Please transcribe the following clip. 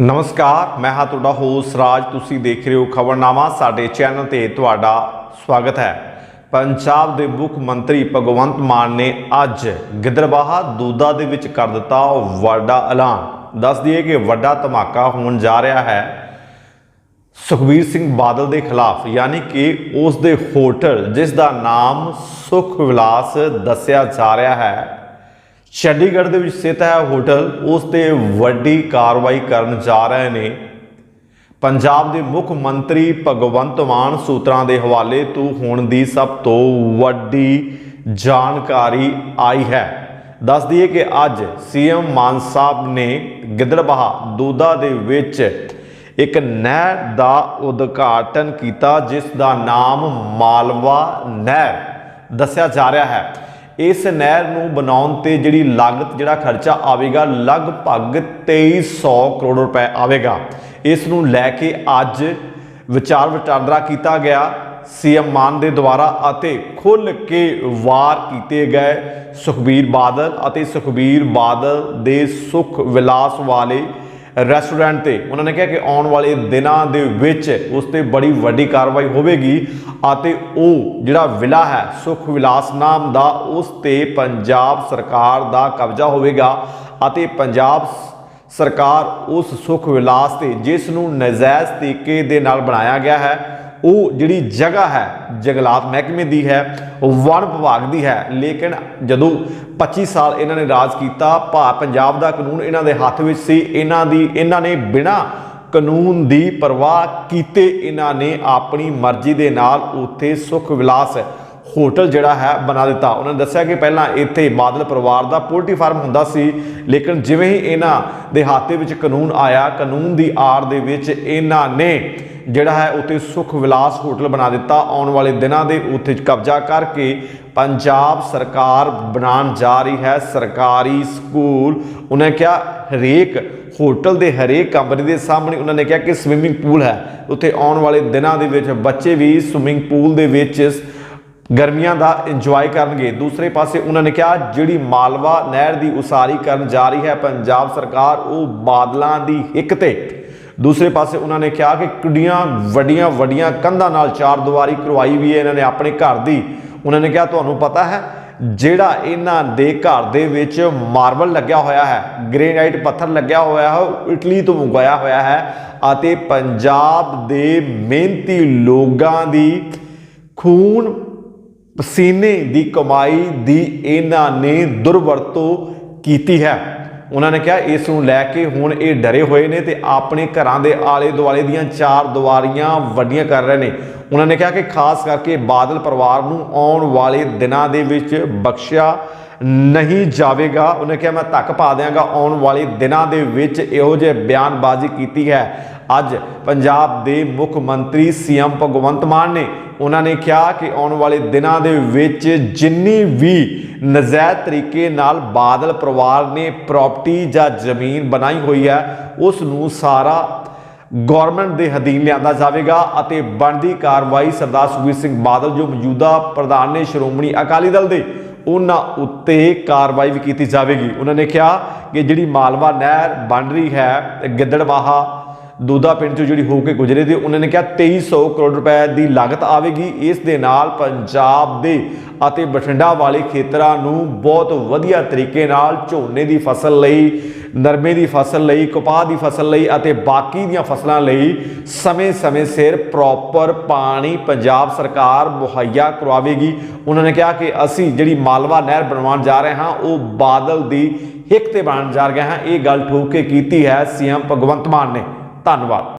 ਨਮਸਕਾਰ, ਮੈਂ ਹਾਂ ਤੁਹਾਡਾ ਹੋਸ ਰਾਜ, ਤੁਸੀਂ ਦੇਖ ਰਹੇ ਹੋ ਖਬਰਨਾਮਾ, ਸਾਡੇ ਚੈਨਲ ਤੇ ਤੁਹਾਡਾ ਸਵਾਗਤ ਹੈ। ਪੰਜਾਬ ਦੇ ਮੁੱਖ ਮੰਤਰੀ ਭਗਵੰਤ ਮਾਨ ਨੇ ਅੱਜ ਗਿੱਦੜਬਾਹਾ ਦੂਦਾ ਦੇ ਵਿੱਚ ਕਰ ਦਿੱਤਾ ਵੱਡਾ ਐਲਾਨ। ਦੱਸ ਦਈਏ ਕਿ ਵੱਡਾ ਧਮਾਕਾ ਹੋਣ ਜਾ ਰਿਹਾ ਹੈ। ਸੁਖਬੀਰ ਸਿੰਘ ਬਾਦਲ ਦੇ ਖਿਲਾਫ, ਯਾਨੀ ਕਿ ਉਸ ਦੇ ਹੋਟਲ, ਜਿਸ ਦਾ ਨਾਮ ਸੁਖ ਵਿਲਾਸ ਦੱਸਿਆ ਜਾ ਰਿਹਾ ਹੈ ਚੰਡੀਗੜ੍ਹ ਦੇ ਵਿੱਚ ਸਥਿਤ ਹੈ ਹੋਟਲ। ਉਸ ਤੇ ਵੱਡੀ ਕਾਰਵਾਈ ਕਰਨ ਜਾ ਰਹੇ ਨੇ। ਪੰਜਾਬ ਦੇ ਮੁੱਖ ਮੰਤਰੀ ਭਗਵੰਤ ਮਾਨ ਸੂਤਰਾਂ ਦੇ ਹਵਾਲੇ ਤੋਂ ਹੁਣ ਦੀ ਸਭ ਤੋਂ ਵੱਡੀ ਜਾਣਕਾਰੀ ਆਈ ਹੈ। ਦੱਸ ਦਈਏ ਕਿ ਅੱਜ ਸੀਐਮ ਮਾਨ ਸਾਹਿਬ ਨੇ ਗਿੱਦੜਬਾਹਾ ਦੂਦਾ ਦੇ ਵਿੱਚ ਇੱਕ ਨਹਿਰ ਦਾ ਉਦਘਾਟਨ ਕੀਤਾ, ਜਿਸ ਦਾ ਨਾਮ ਮਾਲਵਾ ਨਹਿਰ ਦੱਸਿਆ ਜਾ ਰਿਹਾ ਹੈ। ਇਸ ਨਹਿਰ ਨੂੰ ਬਣਾਉਣ ਤੇ ਜਿਹੜੀ ਲਾਗਤ, ਜਿਹੜਾ ਖਰਚਾ ਆਵੇਗਾ, ਲਗਭਗ 2300 ਕਰੋੜ ਰੁਪਏ ਆਵੇਗਾ। ਇਸ ਨੂੰ ਲੈ ਕੇ ਅੱਜ ਵਿਚਾਰ ਵਟਾਂਦਰਾ ਕੀਤਾ ਗਿਆ। ਸੀਐਮ ਮਾਨ ਦੇ ਦੁਆਰਾ ਅਤੇ ਖੁੱਲ ਕੇ ਵਾਰ ਕੀਤੇ ਗਏ ਸੁਖਬੀਰ ਬਾਦਲ ਅਤੇ ਸੁਖਬੀਰ ਬਾਦਲ ਦੇ ਸੁਖ ਵਿਲਾਸ ਵਾਲੇ ਰੈਸਟੋਰੈਂਟ ਤੇ। ਉਹਨਾਂ ਨੇ ਕਿਹਾ ਕਿ ਆਉਣ ਵਾਲੇ ਦਿਨਾਂ ਦੇ ਵਿੱਚ ਉਸ ਤੇ ਬੜੀ ਵੱਡੀ ਕਾਰਵਾਈ ਹੋਵੇਗੀ ਅਤੇ ਉਹ ਜਿਹੜਾ ਵਿਲਾ ਹੈ, ਸੁਖ ਵਿਲਾਸ ਨਾਮ ਦਾ, ਉਸ ਤੇ ਪੰਜਾਬ ਸਰਕਾਰ ਦਾ ਕਬਜ਼ਾ ਹੋਵੇਗਾ ਅਤੇ ਪੰਜਾਬ ਸਰਕਾਰ ਉਸ ਸੁਖ ਵਿਲਾਸ ਤੇ, ਜਿਸ ਨੂੰ ਨਜਾਇਜ਼ ਤਰੀਕੇ ਦੇ ਨਾਲ ਬਣਾਇਆ ਗਿਆ ਹੈ ਉਹ ਜਿਹੜੀ ਜਗ੍ਹਾ ਹੈ, ਜੰਗਲਾਤ ਮਹਿਕਮੇ ਦੀ ਹੈ, ਉਹ ਵਣ ਵਿਭਾਗ ਦੀ ਹੈ। ਲੇਕਿਨ ਜਦੋਂ 25 ਸਾਲ ਇਹਨਾਂ ਨੇ ਰਾਜ ਕੀਤਾ ਭਾ ਪੰਜਾਬ ਦਾ ਕਾਨੂੰਨ ਇਹਨਾਂ ਦੇ ਹੱਥ ਵਿੱਚ ਸੀ, ਇਹਨਾਂ ਦੀ, ਇਹਨਾਂ ਨੇ ਬਿਨਾਂ ਕਾਨੂੰਨ ਦੀ ਪਰਵਾਹ ਕੀਤੇ ਇਹਨਾਂ ਨੇ ਆਪਣੀ ਮਰਜ਼ੀ ਦੇ ਨਾਲ ਉੱਥੇ ਸੁਖ ਵਿਲਾਸ ਹੋਟਲ ਜਿਹੜਾ ਹੈ ਬਣਾ ਦਿੱਤਾ। ਉਹਨਾਂ ਨੇ ਦੱਸਿਆ ਕਿ ਪਹਿਲਾਂ ਇੱਥੇ ਬਾਦਲ ਪਰਿਵਾਰ ਦਾ ਪੋਲਟਰੀ ਫਾਰਮ ਹੁੰਦਾ ਸੀ, ਲੇਕਿਨ ਜਿਵੇਂ ਹੀ ਇਹਨਾਂ ਦੇ ਹੱਥ ਵਿੱਚ ਕਾਨੂੰਨ ਆਇਆ, ਕਾਨੂੰਨ ਦੀ ਆੜ ਦੇ ਵਿੱਚ ਇਹਨਾਂ ਨੇ ਜਿਹੜਾ ਹੈ ਉੱਥੇ ਸੁਖ ਵਿਲਾਸ ਹੋਟਲ ਬਣਾ ਦਿੱਤਾ। ਆਉਣ ਵਾਲੇ ਦਿਨਾਂ ਦੇ ਉੱਥੇ ਕਬਜ਼ਾ ਕਰਕੇ ਪੰਜਾਬ ਸਰਕਾਰ ਬਣਾਉਣ ਜਾ ਰਹੀ ਹੈ। ਸਰਕਾਰੀ ਸਕੂਲ, ਉਹਨੇ ਕਿਹਾ, ਹਰੇਕ ਹੋਟਲ ਦੇ, ਹਰੇਕ ਕਮਰੇ ਦੇ ਸਾਹਮਣੇ ਉਹਨਾਂ ਨੇ ਕਿਹਾ ਕਿ ਸਵਿਮਿੰਗ ਪੂਲ ਹੈ। ਉੱਥੇ ਆਉਣ ਵਾਲੇ ਦਿਨਾਂ ਦੇ ਵਿੱਚ ਬੱਚੇ ਵੀ ਸਵਿਮਿੰਗ ਪੂਲ ਦੇ ਵਿੱਚ ਗਰਮੀਆਂ ਦਾ ਇੰਜੋਏ ਕਰਨਗੇ। ਦੂਸਰੇ ਪਾਸੇ ਉਹਨਾਂ ਨੇ ਕਿਹਾ, ਜਿਹੜੀ ਮਾਲਵਾ ਨਹਿਰ ਦੀ ਉਸਾਰੀ ਕਰਨ ਜਾ ਰਹੀ ਹੈ, ਪੰਜਾਬ ਸਰਕਾਰ ਉਹ ਬਾਦਲਾਂ ਦੀ ਹਿੱਕ ਤੇ। ਦੂਸਰੇ ਪਾਸੇ ਉਹਨਾਂ ਨੇ ਕਿਹਾ ਕਿ ਕਿੱਡੀਆਂ ਵੱਡੀਆਂ ਵੱਡੀਆਂ ਕੰਧਾਂ ਨਾਲ ਚਾਰ ਦੀਵਾਰੀ ਕਰਵਾਈ ਵੀ ਹੈ ਇਹਨਾਂ ਨੇ ਆਪਣੇ ਘਰ ਦੀ। ਉਹਨਾਂ ਨੇ ਕਿਹਾ, ਤੁਹਾਨੂੰ ਪਤਾ ਹੈ, ਜਿਹੜਾ ਇਹਨਾਂ ਦੇ ਘਰ ਦੇ ਵਿੱਚ ਮਾਰਬਲ ਲੱਗਿਆ ਹੋਇਆ ਹੈ, ਗ੍ਰੇਨਾਈਟ ਪੱਥਰ ਲੱਗਿਆ ਹੋਇਆ ਹੈ, ਉਹ ਇਟਲੀ ਤੋਂ ਮੰਗਵਾਇਆ ਹੋਇਆ ਹੈ ਅਤੇ ਪੰਜਾਬ ਦੇ ਮਿਹਨਤੀ ਲੋਕਾਂ ਦੀ ਖੂਨ ਪਸੀਨੇ ਦੀ ਕਮਾਈ ਦੀ ਇਹਨਾਂ ਨੇ ਦੁਰਵਰਤੋਂ ਕੀਤੀ ਹੈ। ਉਹਨਾਂ ਨੇ ਕਿਹਾ, ਇਸ ਨੂੰ ਲੈ ਕੇ ਹੁਣ ਇਹ ਡਰੇ ਹੋਏ ਨੇ ਤੇ ਆਪਣੇ ਘਰਾਂ ਦੇ ਆਲੇ ਦੁਆਲੇ ਦੀਆਂ ਚਾਰ ਦੀਵਾਰੀਆਂ ਵੱਡੀਆਂ ਕਰ ਰਹੇ ਨੇ। ਉਹਨਾਂ ਨੇ ਕਿਹਾ ਕਿ ਖਾਸ ਕਰਕੇ ਬਾਦਲ ਪਰਿਵਾਰ ਨੂੰ ਆਉਣ ਵਾਲੇ ਦਿਨਾਂ ਦੇ ਵਿੱਚ ਬਖਸ਼ਿਆ ਨਹੀਂ ਜਾਵੇਗਾ। ਉਹਨੇ ਕਿਹਾ, ਮੈਂ ਧੱਕ ਪਾ ਦਿਆਂਗਾ। ਆਉਣ ਵਾਲੇ ਦਿਨਾਂ ਦੇ ਵਿੱਚ ਇਹੋ ਜਿਹੇ ਬਿਆਨਬਾਜ਼ੀ ਕੀਤੀ ਹੈ। ਅੱਜ ਪੰਜਾਬ ਦੇ ਮੁੱਖ ਮੰਤਰੀ ਸੀਐਮ ਭਗਵੰਤ ਮਾਨ ਨੇ ਉਹਨਾਂ ਨੇ ਕਿਹਾ ਕਿ ਆਉਣ ਵਾਲੇ ਦਿਨਾਂ ਦੇ ਵਿੱਚ ਜਿੰਨੀ ਵੀ ਨਜਾਇਜ਼ ਤਰੀਕੇ ਨਾਲ ਬਾਦਲ ਪਰਿਵਾਰ ਨੇ ਪ੍ਰਾਪਰਟੀ ਜਾਂ ਜ਼ਮੀਨ ਬਣਾਈ ਹੋਈ ਹੈ, ਉਸ ਨੂੰ ਸਾਰਾ ਗਵਰਨਮੈਂਟ ਦੇ ਅਧੀਨ ਲਿਆਂਦਾ ਜਾਵੇਗਾ ਅਤੇ ਬਣਦੀ ਕਾਰਵਾਈ ਸਰਦਾਰ ਸੁਖਬੀਰ ਸਿੰਘ ਬਾਦਲ ਜੋ ਮੌਜੂਦਾ ਪ੍ਰਧਾਨ ਨੇ ਸ਼੍ਰੋਮਣੀ ਅਕਾਲੀ ਦਲ ਦੇ ਉਹਨਾਂ ਉੱਤੇ ਕਾਰਵਾਈ ਵੀ ਕੀਤੀ ਜਾਵੇਗੀ। ਉਹਨਾਂ ਨੇ ਕਿਹਾ ਕਿ ਜਿਹੜੀ ਮਾਲਵਾ ਨਹਿਰ ਬਣ ਰਹੀ ਹੈ ਗਿੱਦੜਬਾਹਾ ਦੂਦਾ ਪਿੰਡ ਤੋਂ ਜਿਹੜੀ ਹੋ ਕੇ ਗੁਜਰੇ ਤੇ ਉਹਨਾਂ ਨੇ ਕਿਹਾ 2300 ਕਰੋੜ ਰੁਪਏ ਦੀ ਲਾਗਤ ਆਵੇਗੀ। ਇਸ ਦੇ ਨਾਲ ਪੰਜਾਬ ਦੇ ਅਤੇ ਬਠਿੰਡਾ ਵਾਲੇ ਖੇਤਰਾਂ ਨੂੰ ਬਹੁਤ ਵਧੀਆ ਤਰੀਕੇ ਨਾਲ ਝੋਨੇ ਦੀ ਫਸਲ ਲਈ, ਨਰਮੇ ਦੀ ਫਸਲ ਲਈ, ਕਪਾਹ ਦੀ ਫਸਲ ਲਈ ਅਤੇ ਬਾਕੀ ਦੀਆਂ ਫਸਲਾਂ ਲਈ ਸਮੇਂ-ਸਮੇਂ ਸਿਰ ਪ੍ਰੋਪਰ ਪਾਣੀ ਪੰਜਾਬ ਸਰਕਾਰ ਮੁਹੱਈਆ ਕਰਵਾਵੇਗੀ। ਉਹਨਾਂ ਨੇ ਕਿਹਾ ਕਿ ਅਸੀਂ ਜਿਹੜੀ ਮਾਲਵਾ ਨਹਿਰ ਬਣਵਾਉਣ ਜਾ ਰਹੇ ਹਾਂ, ਉਹ ਬਾਦਲ ਦੀ ਹਿੱਕ ਤੇ ਬਣਨ ਜਾ ਰਹੇ ਹਾਂ। ਇਹ ਗੱਲ ਠੋਕ ਕੇ ਕੀਤੀ ਹੈ ਸੀਐਮ ਭਗਵੰਤ ਮਾਨ ਨੇ। ਧੰਨਵਾਦ।